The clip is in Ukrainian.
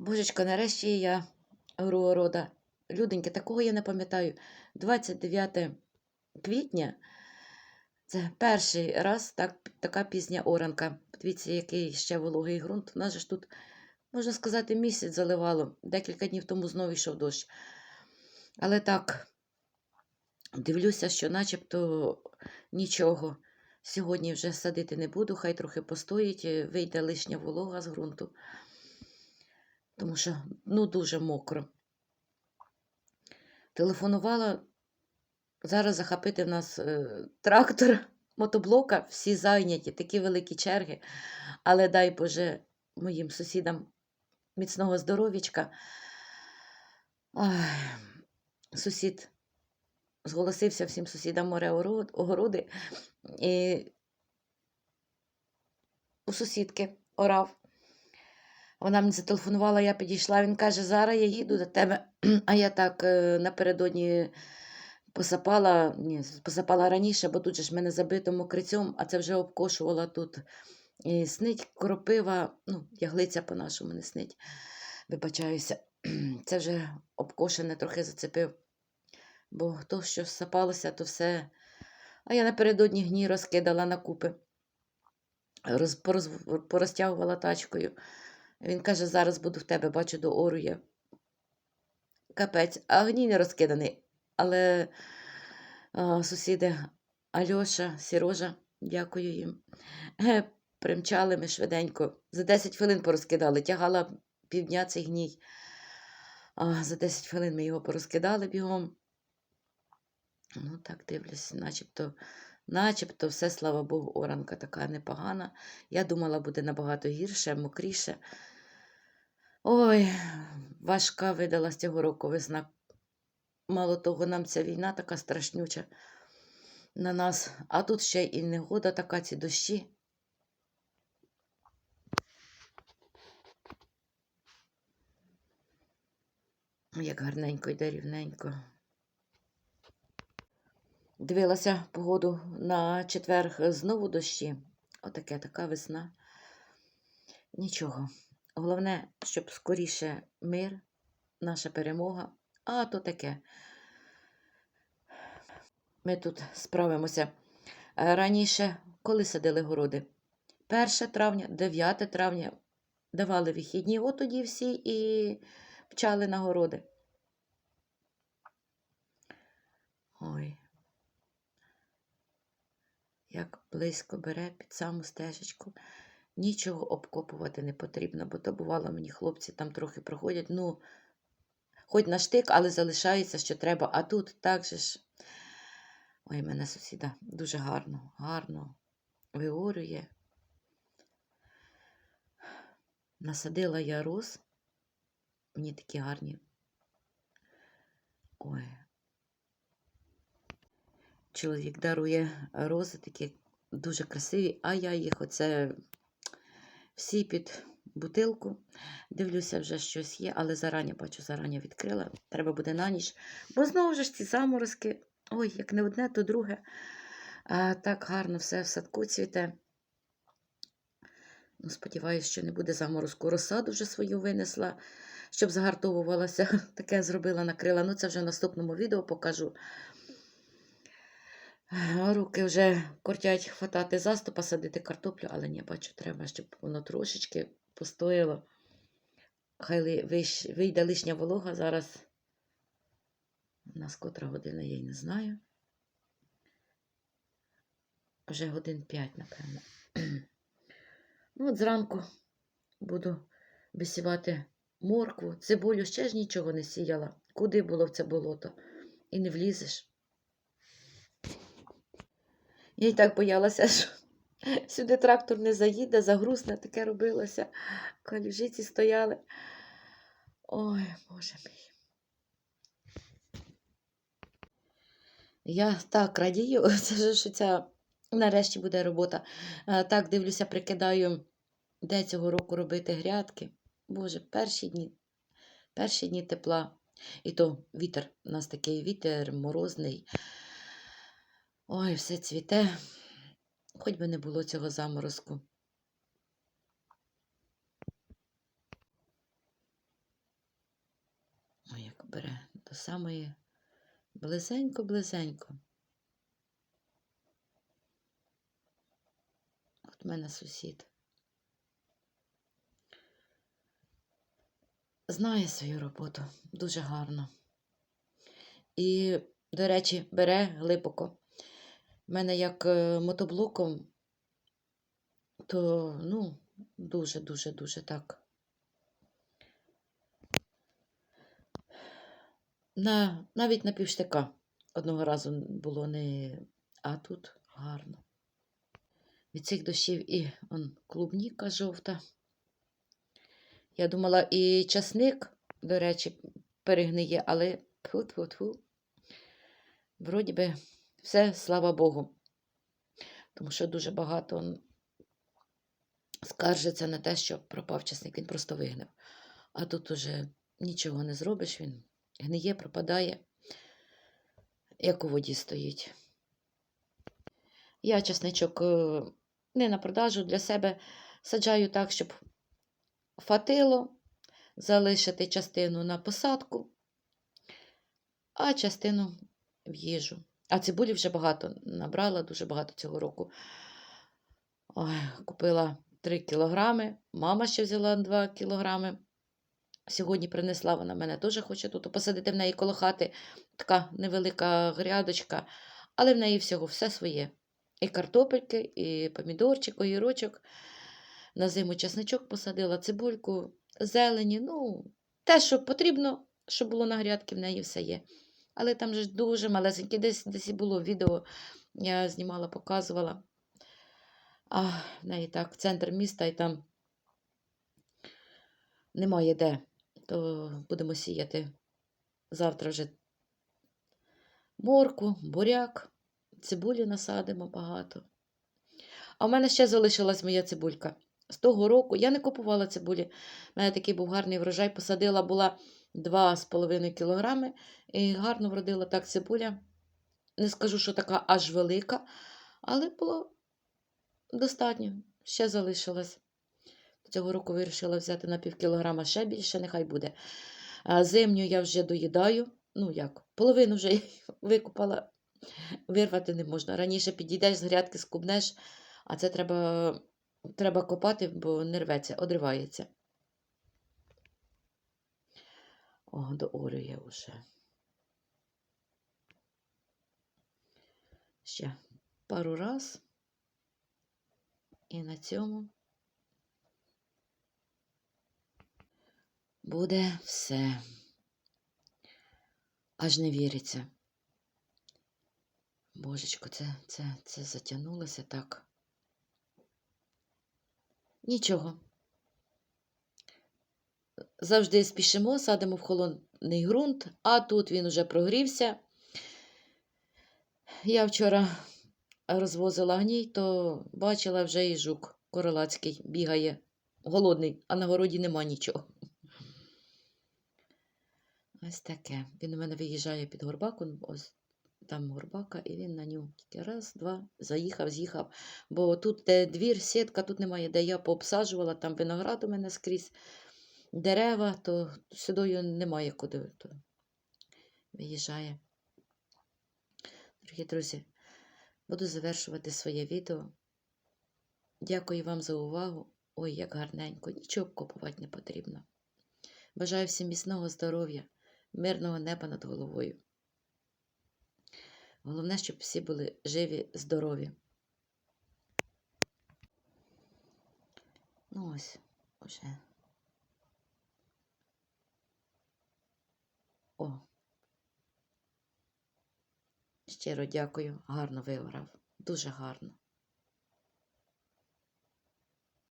Божечко, нарешті я города. Люденьки, такого я не пам'ятаю. 29 квітня це перший раз так, така пізня оранка. Подивіться, який ще вологий ґрунт. У нас ж тут, можна сказати, місяць заливало. Декілька днів тому знову йшов дощ. Але так, дивлюся, що начебто нічого. Сьогодні вже садити не буду, хай трохи постоїть, вийде лишня волога з ґрунту. Тому що ну дуже мокро. Телефонувала. Зараз захопити в нас е, трактор, мотоблока, всі зайняті, такі великі черги. Але дай Боже моїм сусідам міцного здоров'ячка. Сусід зголосився всім сусідам море огороди. І у сусідки орав. Вона мені зателефонувала, я підійшла. Він каже: зараз я їду до тебе. А я так е, напередодні посапала, ні, посапала раніше, бо тут же ж мене забито мокрицьом, а це вже обкошувала тут. І снить кропива, ну, яглиця по-нашому не снить. Вибачаюся. Це вже обкошене трохи зацепив. Бо то, що сапалося, то все. А я напередодні гній розкидала на купи, роз, пороз, порозтягувала тачкою. Він каже, зараз буду в тебе, бачу, до орує. Капець, а гній не розкиданий. Але а, сусіди Альоша, Сірожа, дякую їм. Е, примчали ми швиденько. За 10 хвилин порозкидали. Тягала півдня цей гній. А, за 10 хвилин ми його порозкидали бігом. Ну, так дивлюсь, начебто, начебто все, слава Богу, оранка така непогана. Я думала, буде набагато гірше, мокріше. Ой, важка видалась цього року весна. Мало того, нам ця війна така страшнюча на нас, а тут ще і негода така, ці дощі. Як гарненько йде рівненько. Дивилася погоду на четвер знову дощі. Отаке така весна. Нічого. Головне, щоб скоріше мир, наша перемога. А то таке. Ми тут справимося. Е, Раніше, коли садили городи? 1 травня, 9 травня давали вихідні, от тоді всі і пчали на городи. Ой, як близько бере під саму стежечку. Нічого обкопувати не потрібно, бо то бувало мені хлопці там трохи проходять. Ну, хоч на штик, але залишається, що треба. А тут так же ж. Ой, мене сусіда дуже гарно, гарно виорює. Насадила я роз. Мені такі гарні. Ой. Чоловік дарує рози такі дуже красиві, а я їх оце всі під бутилку. Дивлюся, вже щось є, але зарані бачу, зарані відкрила. Треба буде на ніч. Бо знову ж ці заморозки. Ой, як не одне, то друге. А, так гарно все в садку цвіте. Ну, Сподіваюсь, що не буде заморозку. Розсаду вже свою винесла, щоб загартовувалася. Таке зробила, накрила. Ну, це вже в наступному відео покажу. Руки вже кортять хватати заступа, садити картоплю, але ні, бачу, треба, щоб воно трошечки постояло. Хай вийде лишня волога зараз. У нас котра година, я й не знаю. Вже годин 5, напевно. Ну, от зранку буду висівати моркву, цибулю, ще ж нічого не сіяла. Куди було в це болото? І не влізеш. Я й так боялася, що сюди трактор не заїде, загрузне таке робилося. Калюжиці стояли. Ой, Боже мій. Я так радію, що ця нарешті буде робота. Так, дивлюся, прикидаю, де цього року робити грядки. Боже, перші дні, перші дні тепла. І то вітер, у нас такий вітер морозний. Ой, все цвіте. Хоч би не було цього заморозку. так бере до самої близенько-близенько. От мене сусід. Знає свою роботу дуже гарно. І, до речі, бере глибоко. У мене як е, мотоблоком, то ну, дуже-дуже дуже так. На, навіть на півштика одного разу було не. А тут гарно. Від цих дощів і он, клубніка жовта. Я думала, і часник, до речі, перегниє, але тьфу-тьфу-тьфу. Вроді би, все, слава Богу. Тому що дуже багато скаржиться на те, що пропав часник, він просто вигнив. А тут уже нічого не зробиш, він гниє, пропадає, як у воді стоїть. Я часничок е, не на продажу для себе саджаю так, щоб фатило, залишити частину на посадку, а частину в їжу. А цибулі вже багато набрала, дуже багато цього року. Ой, купила 3 кілограми, мама ще взяла 2 кілограми. Сьогодні принесла вона мене теж хоче тут посадити в неї коло хати. Така невелика грядочка, але в неї всього все своє. І картопельки, і помідорчик, огірочок. На зиму чесничок посадила, цибульку, зелені. Ну, те, що потрібно, щоб було на грядки, в неї все є. Але там же дуже малесеньке, десь десь і було відео, я знімала, показувала. А в неї так, центр міста, і там немає де. То будемо сіяти завтра вже морку, буряк, цибулі насадимо багато. А в мене ще залишилась моя цибулька. З того року я не купувала цибулі. У мене такий був гарний врожай. Посадила була 2,5 кілограми і гарно вродила так цибуля. Не скажу, що така аж велика, але було достатньо. Ще залишилось. Цього року вирішила взяти на пів кілограма ще більше, нехай буде. Зимню я вже доїдаю. Ну як, половину вже викупала, вирвати не можна. Раніше підійдеш з грядки, скубнеш, а це треба, треба копати, бо не рветься, одривається. О, доорює вже. Ще пару раз. І на цьому буде все. Аж не віриться. Божечко, це, це, це затягнулося так. Нічого. Завжди спішимо, садимо в холодний ґрунт, а тут він уже прогрівся. Я вчора розвозила гній, то бачила вже і жук королацький бігає, голодний, а на городі нема нічого. Ось таке. Він у мене виїжджає під горбаку, ось там горбака, і він на нього тільки раз, два, заїхав, з'їхав. Бо тут де двір, сітка, тут немає, де я пообсаджувала, там виноград у мене скрізь дерева, то сюди немає куди. То виїжджає. Дорогі друзі, буду завершувати своє відео. Дякую вам за увагу. Ой, як гарненько, нічого купувати не потрібно. Бажаю всім міцного здоров'я, мирного неба над головою. Головне, щоб всі були живі, здорові. Ну ось, уже. О. Щиро дякую, гарно виграв. Дуже гарно.